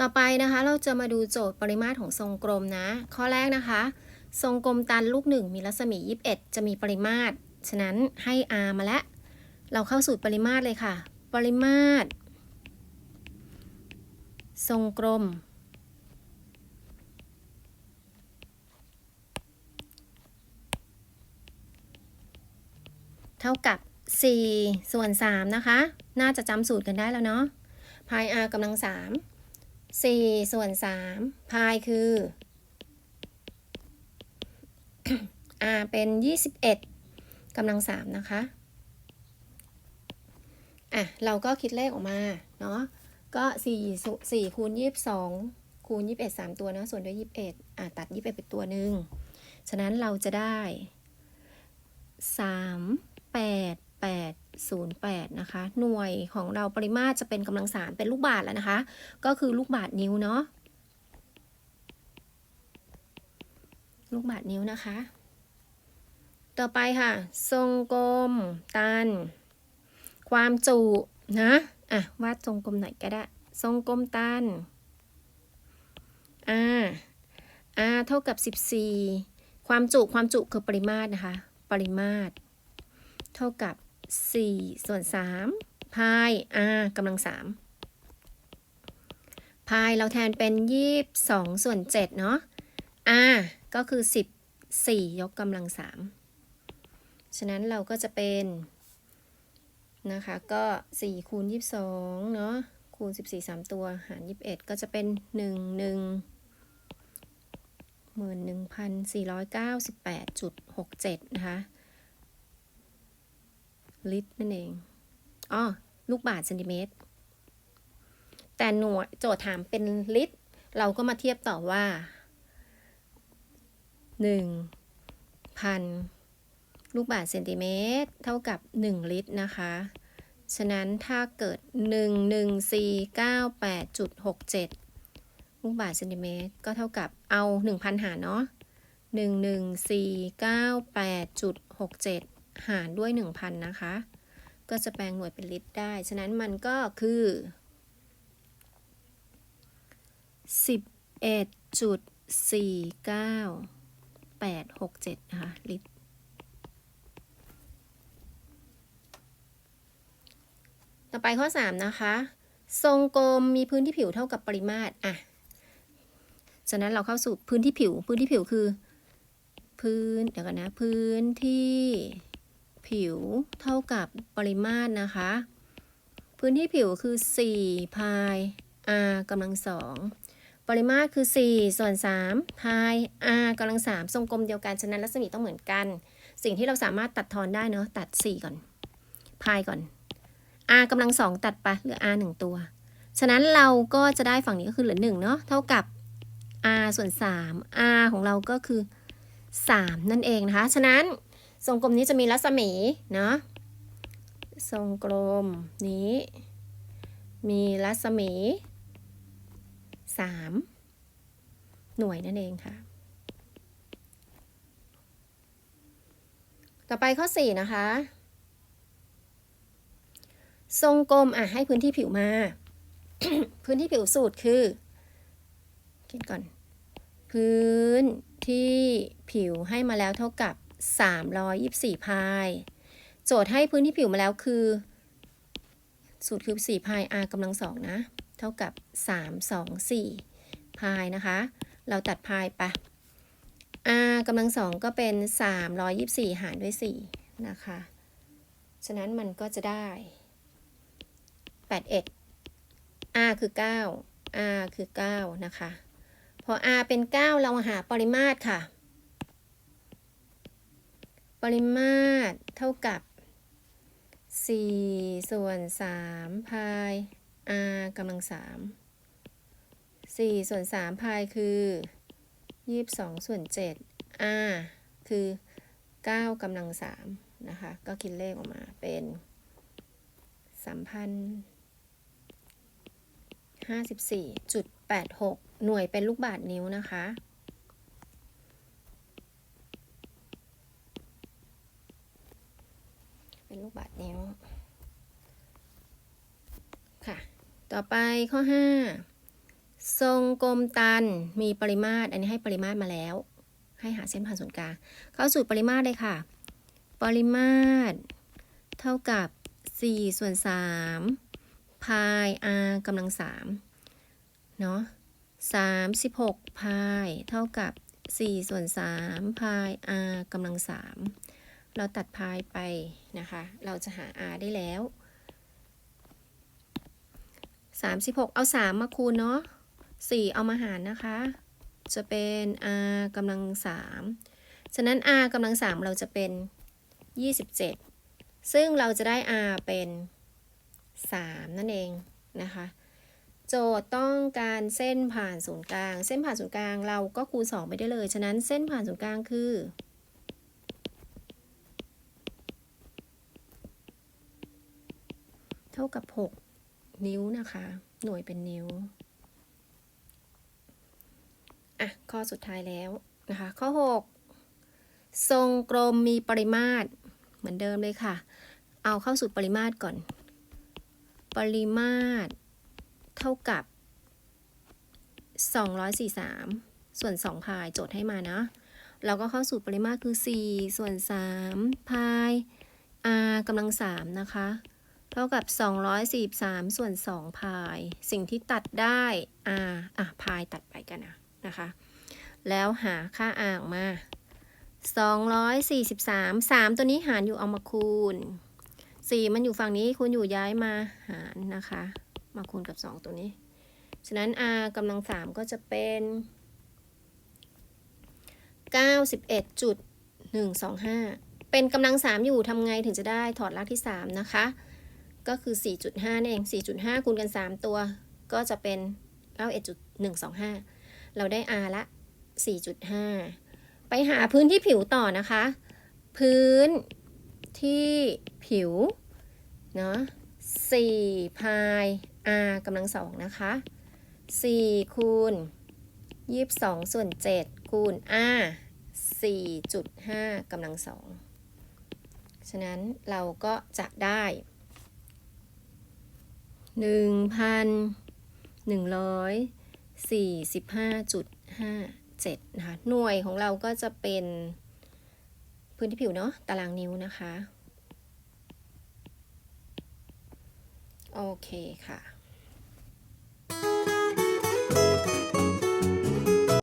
ต่อไปนะคะเราจะมาดูโจทย์ปริมาตรของทรงกลมนะ ข้อแรกนะคะ ทรงกลมตันลูกหนึ่งมีรัศมี 21 จะมีปริมาตร ฉะนั้นให้ r มาแล้ว เราเข้าสูตรปริมาตรเลยค่ะ ปริมาตร ทรงกลม เท่ากับ 4 ส่วน 3 นะคะ น่าจะจำสูตรกันได้แล้วเนาะพาย r กำลัง 3 4 ส่วน 3 พายคือ r เป็น 21กำลัง 3 นะคะ อะ เราก็คิดเลขออกมา เนาะ ก็4สุ4คูณ22 คูณ 21 3 ตัวนะ ส่วนด้วย 21 อะ ตัด 21 เป็นตัวหนึ่ง ฉะนั้นเราจะได้ 3 8 8 0 8 นะคะ หน่วยของเราปริมาตรจะเป็นกำลังสามเป็นลูกบาศก์แล้วนะคะ ก็คือลูกบาศก์นิ้วเนาะ ลูกบาศก์นิ้วนะคะ ต่อไปค่ะ ทรงกลม ตัน ความจุนะ อะ วาดทรงกลมหน่อยก็ได้ ทรงกลมตันอ่าอาเท่ากับ 14 ความจุ ความจุคือปริมาตรนะคะ ปริมาตร เท่ากับ 4 ส่วน 3 พาย r กำลัง 3 พายเราแทนเป็น 22 ส่วน 7 เนาะ r ก็คือ 14 ยกกำลัง 3 ฉะนั้นเราก็จะเป็น นะคะ ก็ 4 คูณ 22 เนาะ คูณ 14 3 ตัว หาร 21 ก็จะเป็น 1 1 11,498.67 นะคะ ลิตรนั่นเองอ๋อลูกบาทเซนติเมตร แต่หน่วยโจทย์ถามเป็นลิตร เราก็มาเทียบต่อว่า1,000ลูกบาทเซนติเมตร เท่ากับ 1 ลิตรนะคะ ฉะนั้นถ้าเกิด 11498.67 ลูกบาศก์เซนติเมตร ก็เท่ากับเอา 1,000 หารเนาะ11498.67 หารด้วย 1,000 นะคะ ก็จะแปลงหน่วยเป็นลิตรได้ ฉะนั้นมันก็คือ 11.49867 นะคะ ลิตร ต่อไปข้อ 3 นะคะ ทรงกลมมีพื้นที่ผิวเท่ากับปริมาตร อะ ฉะนั้นเราเข้าสู่พื้นที่ผิว พื้นที่ผิวคือ พื้น เดี๋ยวกันนะ พื้นที่ ผิวเท่ากับปริมาตรนะคะ พื้นที่ผิวคือ4พาย r กำลังสองปริมาตรคือ 4 ส่วน3พาย r กำลัง3ทรงกลมเดียวกัน ฉะนั้นรัศมีต้องเหมือนกัน สิ่งที่เราสามารถตัดทอนได้เนาะตัด 4 ก่อนพายก่อน r กำลังสองตัดไปเหลือ r หนึ่งตัว ฉะนั้นเราก็จะได้ฝั่งนี้ก็คือเหลือหนึ่งเนาะเท่ากับ r ส่วน3 r ของเราก็คือ 3 นั่นเองนะคะ ฉะนั้น ทรงกลมนี้จะมีรัศมีเนาะทรงกลมนี้ มีรัศมี 3 หน่วยนั่นเองค่ะ ต่อไปข้อ 4 นะคะ ทรงกลมอะให้พื้นที่ผิวมา พื้นที่ผิวสูตรคือคิดก่อน พื้นที่ผิวให้มาแล้วเท่ากับ 324 พาย โจทย์ให้พื้นที่ผิวมาแล้วคือ สูตรคือ4พาย r กำลังสองนะ เท่ากับ 324 พายนะคะ เราตัดพายไป r กำลังสองก็เป็น 324 หารด้วย 4 นะคะ ฉะนั้นมันก็จะได้ 81 r คือ 9 r คือ 9 นะคะ พอ r เป็น 9 เราหาปริมาตรค่ะ ริมาตรเท่ากับ 4 ส่วน 3 พาย r กำลัง 3 4 ส่วน 3 พายคือ 22 ส่วน 7 r คือ 9กำลัง 3 นะคะ ก็คิดเลขออกมาเป็น3,054.86 หน่วยเป็นลูกบาศก์นิ้วนะคะ เป็นลูกบาศก์นิ้ว ค่ะ ต่อไปข้อทรงกลมตันมีปริมาตร อันนี้ให้ปริมาตรมาแล้ว ให้หาเส้นผ่านศูนย์กลาง เข้าสู่ปริมาตรเลยค่ะ ปริมาตร เท่ากับ 4 ส่วน 3 พาย r กำลัง 3 เนาะ36 พาย เท่ากับ 4 ส่วน 3 พาย r กำลัง 3 เราตัดพายไปนะคะ เราจะหา r ได้แล้ว 36 เอา 3 มาคูณเนาะ4 เอามาหารนะคะ จะเป็น r กำลัง 3 ฉะนั้น r กำลัง 3 เราจะเป็น 27 ซึ่งเราจะได้ r เป็น 3 นั่นเองนะคะ โจทย์ต้องการเส้นผ่านศูนย์กลาง เส้นผ่านศูนย์กลางเราก็คูณ 2 ไปได้เลย ฉะนั้นเส้นผ่านศูนย์กลางคือ เท่ากับ 6 นิ้วนะคะ หน่วยเป็นนิ้ว อะ ข้อสุดท้ายแล้วนะคะ ข้อ 6 ทรงกลมมีปริมาตรเหมือนเดิมเลยค่ะ เอาเข้าสู่ปริมาตรก่อน ปริมาตรเท่ากับ 243 ส่วน 2 พายโจทย์ให้มานะเราก็เข้าสู่ปริมาตรคือ 4 ส่วน 3 พาย r กำลัง 3 นะคะ ท่ากับ 243 ส่วน 2 พาย สิ่งที่ตัดได้ r อะ พายตัดไปกันนะนะคะ แล้วหาค่า r ออกมา 243 3 ตัวนี้หารอยู่เอามาคูณ 4 มันอยู่ฝั่งนี้คูณอยู่ย้ายมาหารนะคะ มาคูณกับ 2 ตัวนี้ ฉะนั้น r กำลัง 3 ก็จะเป็น 91.125 เป็นกำลัง 3 อยู่ทำไงถึงจะได้ถอดรากที่ 3 นะคะ ก็คือ 4.5นั่นเอง 4.5 คูณกัน 3 ตัว ก็จะเป็น 91.125 เราได้ r ละ 4.5 ไปหาพื้นที่ผิวต่อนะคะ พื้นที่ผิว เนาะ4พาย r กำลังสองนะคะ 4 คูณ 22 ส่วน 7 คูณ r 4.5กำลังสอง ฉะนั้นเราก็จะได้ 1,145.57นะคะ หน่วยของเราก็จะเป็นพื้นที่ผิวเนาะ ตารางนิ้วนะคะ โอเคค่ะ